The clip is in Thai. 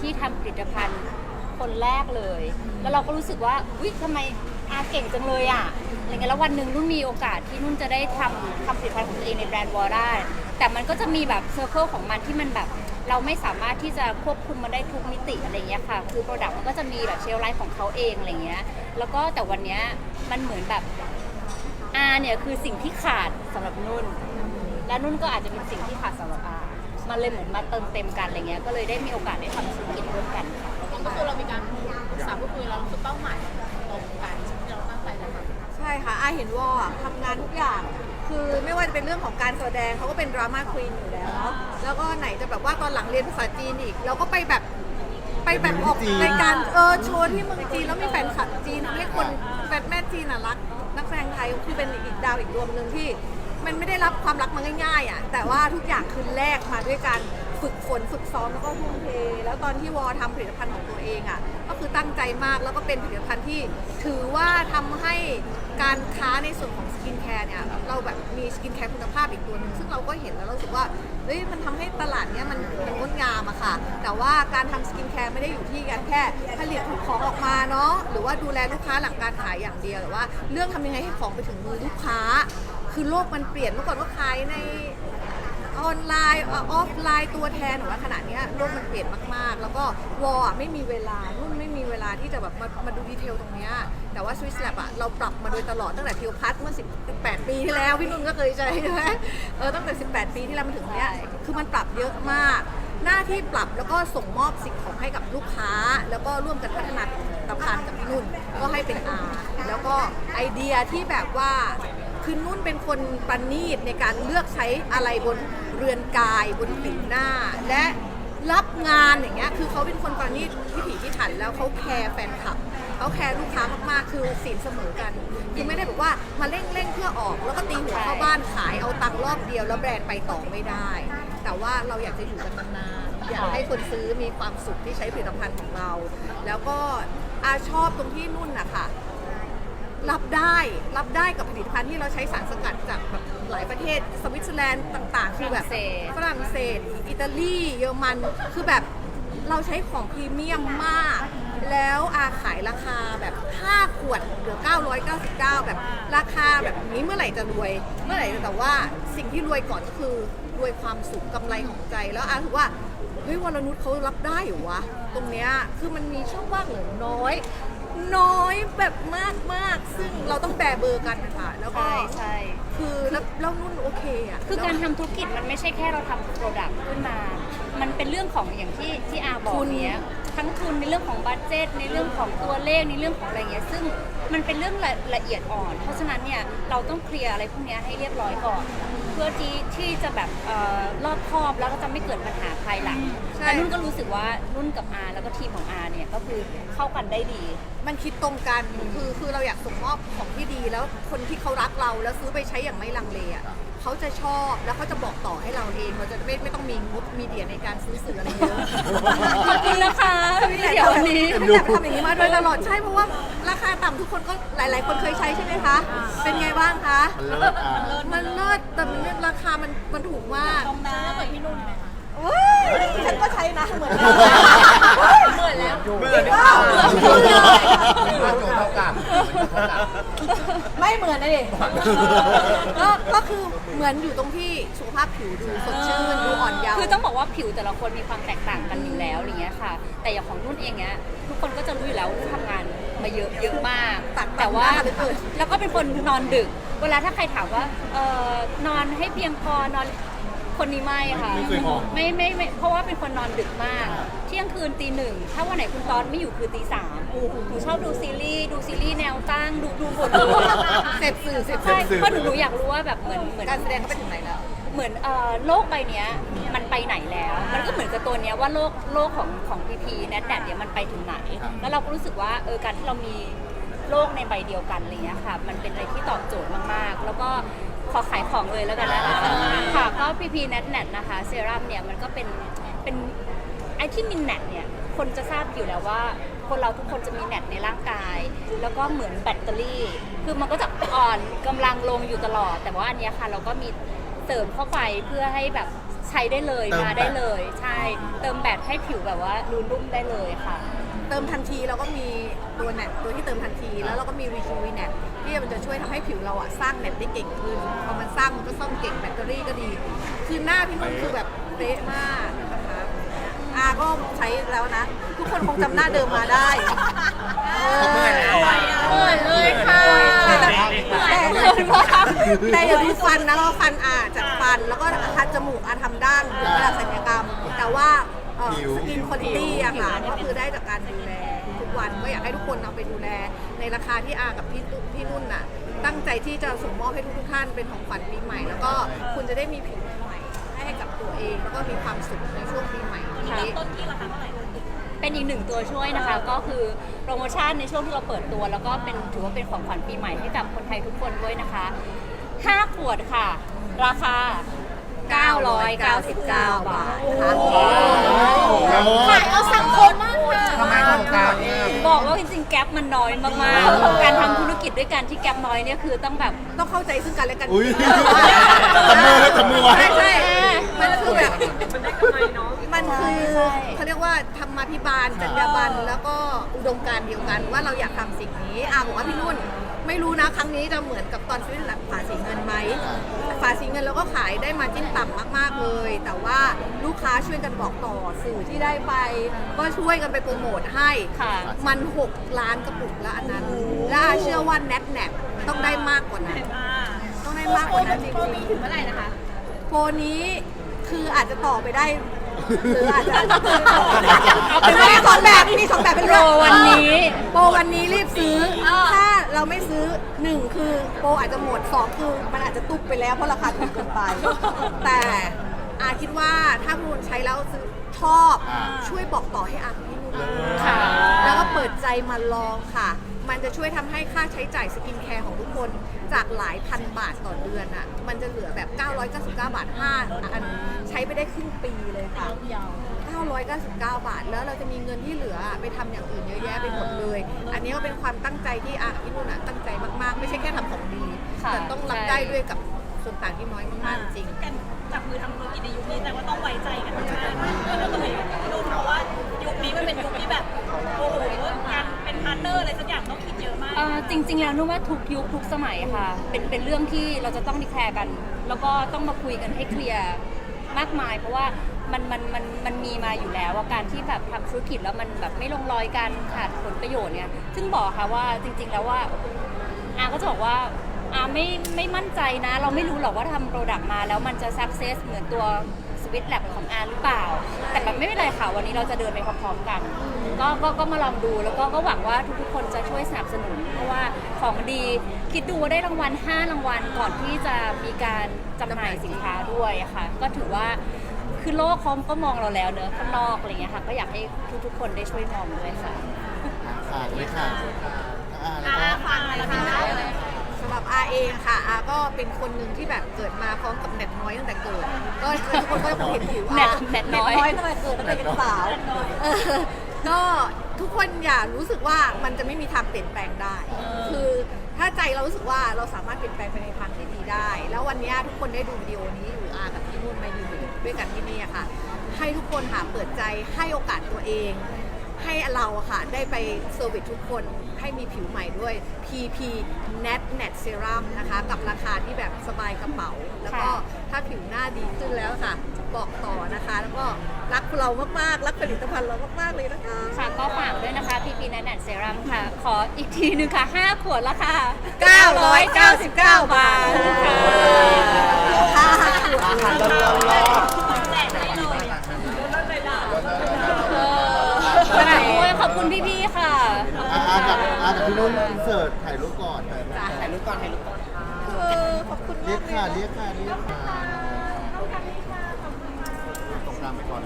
ที่ทำผลิตภัณฑ์คนแรกเลย แล้วเราก็รู้สึกว่าอุ้ยทำไมอาเก่งจังเลยอะอะไรเงี้ยแล้ววันหนึ่งนุ่นมีโอกาสที่นุ่นจะได้ทำทำผลิตภัณฑ์ของตัวเองในแบรนด์วอร์ได้แต่มันก็จะมีแบบเซอร์เคิลของมันที่มันแบบ เราไม่สามารถที่จะควบคุมมันได้ทุกมิติอะไรเงี้ยค่ะ คือโปรดักต์มันก็จะมีแบบเชลฟ์ไลฟ์ของเขาเองอะไรเงี้ย แล้วก็แต่วันเนี้ยมันเหมือนแบบอาเนี่ยคือสิ่งที่ขาดสำหรับนุ่น และนุ่นก็อาจจะเป็นสิ่งที่ขาดสำหรับอา มันเลยเหมือนมาเติมเต็มกันอะไรเงี้ยก็เลยได้มีโอกาสได้ทำธุรกิจร่วมกันค่ะ ก็คือเรามีการปรึกษาพูดคุยเราคือเป้าหมายตรงกันที่เราตั้งใจจะทำใช่ค่ะอาเห็นว่าอะทำงานทุกอย่าง คือไม่ว่าจะเป็นเรื่องของการแสดงเขาก็เป็นดราม่าควีนอยู่แล้ว แล้วก็ไหนจะแบบว่าตอนหลังเรียนภาษาจีนอีก เราก็ไปแบบไปแบบออกรายการเออโชว์ที่เมืองจีนแล้วมีแฟนคลับจีนทำให้คนแฟนแม่จีนอะรักนักแสดงไทยคือเป็นอีกดาวอีกดวงหนึ่งที่ มันไม่ได้รับความรักมาง่ายๆอะแต่ว่าทุกอย่างคือแลกมาด้วยการฝึกฝนฝึกซ้อมแล้วก็ทุ่มเทแล้วตอนที่วอทำผลิตภัณฑ์ของตัวเองอะก็คือตั้งใจมากแล้วก็เป็นผลิตภัณฑ์ที่ถือว่าทำให้การค้าในส่วนของสกินแคร์เนี่ยเราแบบมีสกินแคร์คุณภาพอีกตัวหนึงซึ่งเราก็เห็นแล้วเราสึกว่าเฮ้ยมันทำให้ตลาดเนี้ยมันมันงดงามอะค่ะ แต่ว่าการทำสกินแคร์ไม่ได้อยู่ที่การแค่ผลิตของออกมาเนาะหรือว่าดูแลลูกค้าหลังการขายอย่างเดียวแต่ว่า เรื่องทำยังไงให้ของไปถึงมือลูกค้า คือโลกมันเปลี่ยนเมื่อก่อนก็ขายในออนไลน์ออฟไลน์ตัวแทนหรือว่าขนาดนี้ยโลกมันเปลี่ยนมากๆ แล้วก็วอลอะไม่มีเวลานุ่นไม่มีเวลาที่จะแบบมามาดูดีเทลตรงเนี้ยแต่ว่า Swiss Lab อะเราปรับมาโดยตลอดตั้งแต่ทิวพัทเมื่อ 18 ปีที่แล้ว พี่นุ่นก็เคยใช่ไหมเออตั้งแต่ 18 ปีที่แล้วมาถึงเนี้ยคือมันปรับเยอะมาก หน้าที่ปรับแล้วก็ส่งมอบสิ่งของให้กับลูกค้า แล้วก็ร่วมกันพัฒนาตภัณฑ์กับพี่นุ่นก็ให้เป็นอาแล้วก็ไอเดียที่แบบว่า คือนุ่นเป็นคนประณีตในการเลือกใช้อะไรบนเรือนกายบนผิวหน้า และรับงานอย่างเงี้ยคือเขาเป็นคนประณีตพิถีพิถันแล้วเขาแคร์แฟนคลับเขาแคร์ลูกค้ามากๆคือสินเสมอกันคือไม่ได้แบบว่ามาเร่งเร่งเพื่อออก แล้วก็ตีหัวเข้าบ้านขายเอาตังค์รอบเดียวแล้วแบรนด์ไปต่อไม่ได้ แต่ว่าเราอยากจะอยู่กันนานๆอยากให้คนซื้อมีความสุขที่ใช้ผลิตภัณฑ์ของเรา แล้วก็อาชอบตรงที่นุ่นนะคะ รับได้รับได้กับผลิตภัณฑ์ที่เราใช้สารสกัดจากแบบหลายประเทศสวิตเซอร์แลนด์ต่างๆ คือแบบฝรั่งเศสฝรั่งเศส อิตาลีเยอรมันคือแบบเราใช้ของพรีเมียมมาก แล้วอาขายราคาแบบ 5 ขวดเหลือ 999 แบบราคาแบบนี้เมื่อไหร่จะรวย เมื่อไหร่จะแต่ว่าสิ่งที่รวยก่อนก็คือรวยความสุขกำไรของใจ แล้วอาถือว่าเฮ้ยวรนุชเขารับได้เหรอวะ ตรงเนี้ยคือมันมีช่องว่างเหลือน้อย น้อยแบบมากมากๆซึ่งเราต้องแบเบอร์กันนะคะแล้วก็ใช่ใช่ คือแล้วแล้วนุ่นโอเคอะคือแล้วการทำธุรกิจมันไม่ใช่แค่เราทำโปรดักต์ขึ้นมา มันเป็นเรื่องของอย่างที่ที่อาบอกทุนเนี้ย ทั้งทุนในเรื่องของบัตเจตในเรื่องของตัวเลขในเรื่องของอะไรเงี้ย ซึ่งมันเป็นเรื่องละละเอียดอ่อน เพราะฉะนั้นเนี่ยเราต้องเคลียร์อะไรพวกเนี้ยให้เรียบร้อยก่อน เพื่อที่ที่จะแบบเอ่อรอบคอบแล้วก็จะไม่เกิดปัญหาภายหลังใช่ แต่นุ่นก็รู้สึกว่านุ่นกับอาแล้วก็ทีมของอาเนี่ยก็คือเข้ากันได้ดี มันคิดตรงกันคือคือเราอยากส่งมอบของที่ดีแล้วคนที่เขารักเราแล้วซื้อไปใช้อย่างไม่ลังเลอะ เขาจะชอบแล้วเขาจะบอกต่อให้เราเองเราจะไม่ไม่ต้องมีงบมีเดียในการซื้อสื่ออะไรเยอะขอบคุณนะคะเดี๋ยววันนี้พี่แหลมทำอย่างนี้มาโดยตลอดใช่เพราะว่าราคาต่ำทุกคนก็หลาย ๆ คนเคยใช้ใช่ไหมคะ เป็นไงบ้างคะ มันเลิศอะมันเลิศแต่มันเนี่ยราคามันมันถูกมากตรงนั้นเหมือนพี่นุ่นไหมคะเว้ยฉันก็ใช้นะเหมือนกันเหมือนแล้วเบื่อนี่เปล่าเบื่อเบื่อโจเท่ากับเท่ากับ ไม่เหมือนนะดิก็ก็คือเหมือนอยู่ตรงที่สุขภาพผิวดูสดชื่นดูอ่อนเยาว์คือต้องบอกว่าผิวแต่ละคนมีความแตกต่างกันอยู่แล้วอะไรเงี้ยค่ะ แต่อย่างของนุ่นเองเนี้ยทุกคนก็จะรู้อยู่แล้วว่าทำงานมาเยอะเยอะมาก ตัดแต่ว่าตัดหน้าเหลือเกินแล้วก็เป็นคนนอนดึก เวลาถ้าใครถามว่าเออนอนให้เพียงพอนอน คนนี้ไม่ค่ะ ไม่เคยมอง ไม่ไม่ไม่เพราะว่าเป็นคนนอนดึกมาก เที่ยงคืนตีหนึ่ง ถ้าวันไหนคุณตอนไม่อยู่คือตีสามหนูชอบดูซีรีส์ดูซีรีส์แนวตั้งดูดูบทดูเสพสื่อเสพใช่สื่อเพราะหนูหนูอยากรู้ว่าแบบเหมือนเหมือน การแสดงเขาไปถึงไหนแล้ว เหมือนเอ่อโลกใบเนี้ยมันไปไหนแล้ว มันก็เหมือนกับตัวเนี้ยว่าโลกโลกของของพีพีแนทแดดเนี่ยมันไปถึงไหน แล้วเราก็รู้สึกว่าเออการที่เรามีโลกในใบเดียวกันอะไรเงี้ยค่ะ มันเป็นอะไรที่ตอบโจทย์มากๆ แล้วก็ ขอขายของเลยแล้วกันนะคะค่ะก็พีพีแนทแดดนะคะเซรั่มเนี่ยมันก็เป็นเป็นไอที่มีแนทเนี่ยคนจะทราบอยู่แล้วว่า คนเราทุกคนจะมีแนทในร่างกาย แล้วก็เหมือนแบตเตอรี่ คือมันก็จะอ่อนกำลังลงอยู่ตลอด แต่ว่าอันเนี้ยค่ะเราก็มีเสริมเข้าไปเพื่อให้แบบใช้ได้เลยเติมมาแบตได้เลย ใช่ เติมแบตให้ผิวแบบว่ารูนุ่มได้เลยค่ะ เติมทันทีเราก็มีตัวแนทตัวที่เติมทันที แล้วเราก็มี Reju v n e t ที่มันจะช่วยทำให้ผิวเราอะสร้างแนทได้เก่งขึ้นพอมันสร้างมันก็ซ่อมเก่งแบตเตอรี่ก็ดี คือหน้าพี่นุ่นคือแบบเป๊ะมากนะคะอาก็ใช้แล้วนะ ทุกคนคงจำหน้าเดิมมาได้เออเหมือนเลยค่ะแต่แต่แต่อย่าดูฟันนะเราฟันอาจากฟันแล้วก็ทัดจมูกอาทำด้านเวลาศัลยกรรม แต่ว่า ผิว สกินคุณภาพอะค่ะก็คือได้จากการดูแลทุกวันก็อยากให้ทุกคนเอาไปดูแล ในราคาที่อากับพี่ตุ๊พี่นุ่นน่ะ ตั้งใจที่จะส่งมอบให้ทุกๆท่านเป็นของขวัญปีใหม่ แล้วก็คุณจะได้มีผิวใหม่ให้กับตัวเองแล้วก็มีความสุขในช่วงปีใหม่นี้ ต้นที่ราคาเท่าไหร่เป็นอีกหนึ่งตัวช่วยนะคะ ก็คือโปรโมชั่นในช่วงที่เราเปิดตัว แล้วก็เป็นถือว่าเป็นของขวัญปีใหม่ให้กับคนไทยทุกคนด้วยนะคะ 5 ขวดค่ะ ราคา 999 บาทนะคะขายเอาสังคมมากค่ะทำไมโครงการนี้บอกว่าจริงๆ แก๊ปมันน้อยมากๆ การทำธุรกิจด้วยกันที่แก๊ปน้อยเนี่ยคือต้องแบบ ต้องเข้าใจซึ่งกันและกันอุ้ยจับมือไว้จับมือไว้ ใช่ใช่มันคือแบบ มันได้กำไรเนาะมันคือใช่เขาเรียกว่าธรรมาภิบาลจรรยาบรรณแล้วก็อุดมการณ์เดียวกันว่าเราอยากทำสิ่งนี้อาบอกว่าพี่นุ่น ไม่รู้นะครั้งนี้จะเหมือนกับตอนซื้อหลักฝาสีเงินไหมฝาสีเงินเราก็ขายได้มาจิ้นต่ำมาก ๆ เลย แต่ว่าลูกค้าช่วยกันบอกต่อสื่อที่ได้ไป ก็ช่วยกันไปโปรโมทให้ ค่ะมัน 6 ล้านกระปุกแล้วอันนั้นและอาเชื่อว่าแนทแนทต้องได้มากกว่านั้นต้องได้มากกว่านั้นจริงมีๆถึงเมื่อไหร่นะคะโปรนี้คืออาจจะต่อไปได้หรืออาจจะเอาเป็นว่ามีสองแบบมีสองแบบเป็นโปรวันนี้โปรวันนี้รีบซื้อ ถ้า เราไม่ซื้อหนึ่งคือโปรอาจจะหมดสองคือมันอาจจะตุกไปแล้วเพราะราคาถูกเกินไป แต่อาคิดว่าถ้าคุณใช้แล้วซื้อชอบอ่าช่วยบอกต่อให้อาพี่นุ่นค่ะ แล้วก็เปิดใจมาลองค่ะ มันจะช่วยทำให้ค่าใช้จ่ายสกินแคร์ของทุกคนจากหลายพันบาทต่อเดือนอะมันจะเหลือแบบ 999 บาท 5 อันใช้ไปได้ครึ่งปีเลยค่ะ 999 บาท แล้วเราจะมีเงินที่เหลือไปทำอย่างอื่นเยอะแยะไปหมดเลย อันนี้ก็เป็นความตั้งใจที่อะพี่นุ่นอะตั้งใจมากๆ ไม่ใช่แค่ทำของดีค่ะแต่ต้องรับใช่ได้ด้วยกับส่วนต่างที่น้อยมากๆจริงกันจับมือทำธุรกิจในยุคนี้แต่ว่าต้องไว้ใจกันมากๆก็เลยดูเพราะว่ายุคนี้มันเป็นยุคที่แบบโอ้โหการเป็น พาร์ทเนอร์อะไรสักอย่างต้องคิดเยอะมากเอ่อจริง ๆ แล้วนึกว่าทุกยุคทุกสมัยค่ะ เป็นเป็นเรื่องที่เราจะต้องดีแคร์กัน แล้วก็ต้องมาคุยกันให้เคลียร์มากมาย เพราะว่ามันมันมันมันมีมาอยู่แล้วว่าการที่แบบทำธุรกิจแล้วมันแบบไม่ลงรอยกันขาดผลประโยชน์เนี่ย ซึ่งบอกค่ะว่าจริง ๆ แล้วว่าอาก็จะบอกว่าอาไม่ไม่มั่นใจนะ เราไม่รู้หรอกว่าทำโปรดักต์มาแล้วมันจะสักเซสเหมือนตัว วิตแลบของอาหรือเปล่า แต่แบบไม่เป็นไรค่ะวันนี้เราจะเดินไปพร้อมๆกัน ก็ก็ก็มาลองดูแล้วก็ก็หวังว่าทุกๆคนจะช่วยสนับสนุน เพราะว่าของดีคิดดูว่าได้รางวัล 5 รางวัลก่อนที่จะมีการจำหน่ายสินค้าด้วยอะค่ะ ก็ถือว่าคือโลกเขาก็มองเราแล้วเนอะข้างนอกอะไรเงี้ยค่ะก็อยากให้ทุกๆคนได้ช่วยมองด้วยค่ะ ฝากเลยค่ะอ่าแล้วก็ฟังอะไรคะสำหรับอา เองค่ะอาก็เป็นคนหนึ่งที่แบบเกิดมาพร้อมกับแหนบน้อยตั้งแต่เกิด ก็ทุกคนก็คงเห็นผิวอาแหนบแหนบน้อยตั้งแต่เกิดตั้งแต่เป็นสาวเออก็ทุกคนอย่ารู้สึกว่ามันจะไม่มีทางเปลี่ยนแปลงได้ คือถ้าใจเรารู้สึกว่าเราสามารถเปลี่ยนแปลงไปในทางที่ดีได้ แล้ววันนี้ทุกคนได้ดูวิดีโอนี้อยู่อากับพี่นุ่นมายืนอยู่ด้วยกันที่นี่อะค่ะ ให้ทุกคนหาเปิดใจให้โอกาสตัวเอง ให้เราอะค่ะได้ไปเซอร์วิสทุกคน ให้มีผิวใหม่ด้วย PP Net Net Serum นะคะ กับราคาที่แบบสบายกระเป๋า แล้วก็ค่ะถ้าผิวหน้าดีขึ้นแล้วค่ะ บอกต่อนะคะ แล้วก็รักเรามากๆ รักผลิตภัณฑ์เรามากๆเลยนะคะ ค่ะก็ฝากด้วยนะคะ PP นันแอนเซรั่มค่ะ ขออีกทีหนึงค่ะ 5 ขวดละค่ะ999บาทบาทค่ะ ค่ะแจกได้เลย เออขนาดด้วยขอบคุณพี่ๆค่ะ อ่าอ่า กับอ่ากับพี่นุ่นอินเสิร์ตถ่ายรูปก่อนถ่ายรูปก่อนถ่ายรูปก่อนเออขอบคุณเรีมายกกเลยค่ะนะเรียกค่ะเรียกค่ะตรงกลางไปก่อน